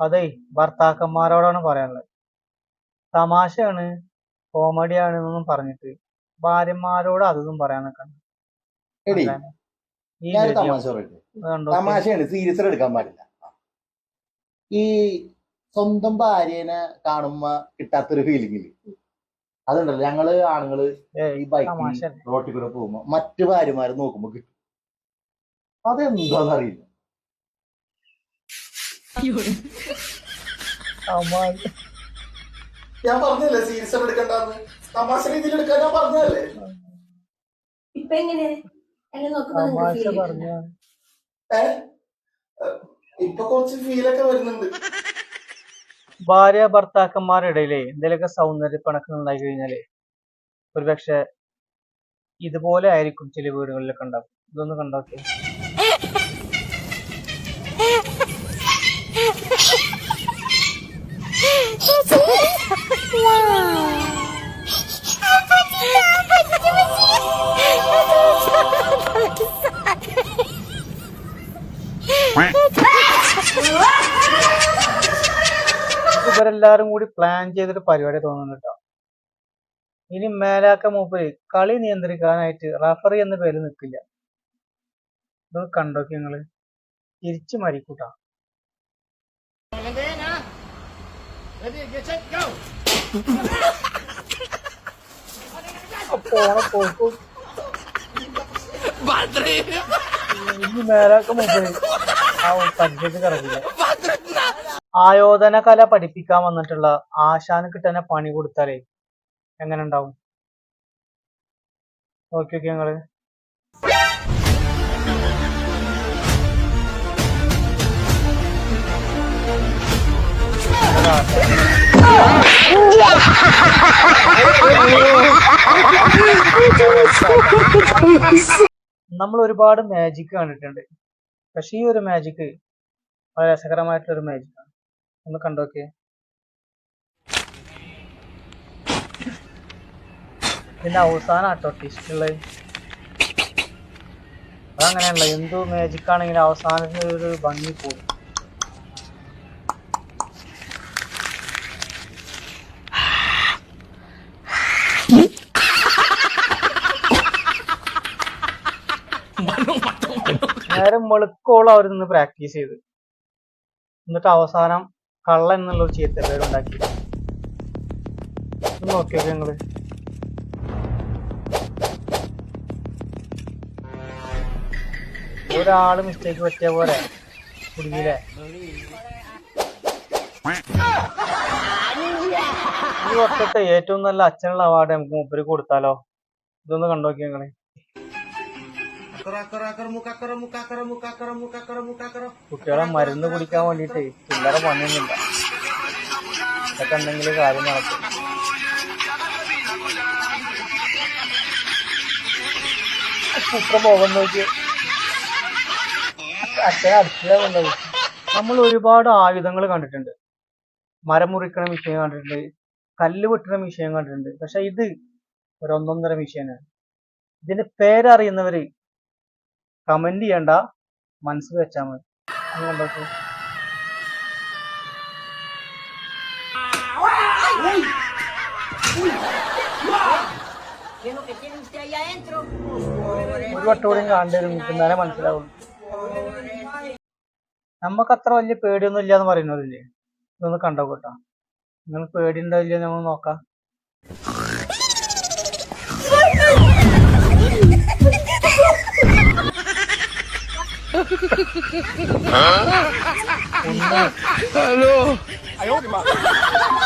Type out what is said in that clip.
അതെ ഭർത്താക്കന്മാരോടാണ് പറയാനുള്ളത്. തമാശയാണ് കോമഡിയാണ് എന്നൊന്നും പറഞ്ഞിട്ട് ഭാര്യമാരോട് അതൊന്നും പറയാൻ കണ്ടോ? തമാശയാണ് സീരിയസ് എടുക്കാൻ പാടില്ല. ഈ സ്വന്തം ഭാര്യനെ കാണുമ്പോ കിട്ടാത്തൊരു ഫീലിംഗിൽ അതുണ്ടല്ലോ ഞങ്ങൾ ആണുങ്ങൾ ഈ ബൈക്കിൽ തമാശ റോട്ടിൽ കൂടെ പോകുമ്പോ മറ്റു ഭാര്യമാര് നോക്കുമ്പോ കിട്ടും. അതെന്താന്നറിയില്ല. ഞാൻ പറഞ്ഞല്ലേ സീരിയസ് എടുക്കണ്ടെന്ന് തമാശ രീതിയിൽ എടുക്കാൻ ഞാൻ പറഞ്ഞല്ലേ ഇപ്പൊ എങ്ങനെ? ഇപ്പൊ കുറച്ച് ഫീലൊക്കെ വരുന്നുണ്ട്. ഭാര്യ ഭർത്താക്കന്മാരുടെ ഇടയിലെ എന്തെങ്കിലുമൊക്കെ സൗന്ദര്യ പണക്കം ഉണ്ടായി കഴിഞ്ഞാലേ ഒരുപക്ഷെ ഇതുപോലെ ആയിരിക്കും ചില വീടുകളിലൊക്കെ ഉണ്ടാവും ഇതൊന്ന് കണ്ടോക്കെ. ഇവരെല്ലാരും കൂടി പ്ലാൻ ചെയ്തിട്ട് പരിപാടി തോന്നുന്നു കേട്ടോ. ഇനി മേലാക്ക മൂപ്പര് കളി നിയന്ത്രിക്കാനായിട്ട് റഫറി എന്ന പേര് നിൽക്കില്ല. ഇത് കണ്ടോക്കെ നിങ്ങൾ? തിരിച്ചു മരിക്കൂട്ടാ. പോണ പോക്കും ഇനി മേലാക്ക മൂപ്പര് ആ പരിചയത്തിൽ കിടക്കില്ല ആയോധന കല പഠിപ്പിക്കാൻ വന്നിട്ടുള്ള ആശാന് കിട്ടുന്ന പണി കൊടുത്താലേ എങ്ങനെ ഉണ്ടാവും? ഓക്കെ ഓക്കെ ഞങ്ങൾ. നമ്മൾ ഒരുപാട് മാജിക് കണ്ടിട്ടുണ്ട്. പക്ഷെ ഈ ഒരു മാജിക് വളരെ രസകരമായിട്ടുള്ള ഒരു മാജിക് ആണ്. ഒന്ന് കണ്ടോക്കെ ഇതിന്റെ അവസാനം ആട്ടോ ട്വിസ്റ്റ് ഉള്ളത്. അതങ്ങനെയല്ല എന്തോ മാജിക് ആണെങ്കിലും അവസാനത്തെ ഒരു ഭംഗി പോകും നേരം വെളുക്കോളം അവർ നിന്ന് പ്രാക്ടീസ് ചെയ്ത്. എന്നിട്ട് അവസാനം കള്ള എന്നുള്ള ഒരു ചീത്ത പേരുണ്ടാക്കി ഒന്ന് നോക്കിയോ ഞങ്ങൾ ഒരാൾ മിസ്റ്റേക്ക് പറ്റിയ പോലെ കുടുങ്ങിയില്ലേ? ഈ വർഷത്തെ ഏറ്റവും നല്ല അച്ഛനുള്ള അവാർഡ് നമുക്ക് മൂപ്പര് കൊടുത്താലോ? ഇതൊന്ന് കണ്ടോക്കി ഞങ്ങൾ കുട്ടികളെ മരുന്ന് കുടിക്കാൻ വേണ്ടിട്ട് ചില്ലറ പണിയൊന്നുമില്ല. ഇതൊക്കെ എന്തെങ്കിലും കാര്യം നടക്കും. ഇത്ര പോകാൻ നോക്കി അച്ഛനെ അടുത്തില്ല നമ്മൾ ഒരുപാട് ആയുധങ്ങൾ കണ്ടിട്ടുണ്ട്. മരം മുറിക്കണ മിഷീൻ കണ്ടിട്ടുണ്ട്. കല്ല് വെട്ടണ വിഷയം കണ്ടിട്ടുണ്ട്. പക്ഷെ ഇത് ഒരു ഒന്നൊന്നര മിഷീനാണ് ഇതിന്റെ പേരറിയുന്നവര് കമന്റ് ചെയ്യണ്ട. മനസ്സിൽ വെച്ചാൽ മതി. ഒരു വട്ടം കാണേണ്ടി എന്നാലേ മനസ്സിലാവുള്ളൂ. നമുക്ക് അത്ര വലിയ പേടിയൊന്നും ഇല്ല എന്ന് പറയുന്നതില്ലേ ഇതൊന്ന് കണ്ടോ കേട്ടോ നിങ്ങൾ പേടി ഉണ്ടാവില്ല നമ്മൾ നോക്കാം. ha? Ano? Ayaw, di ba?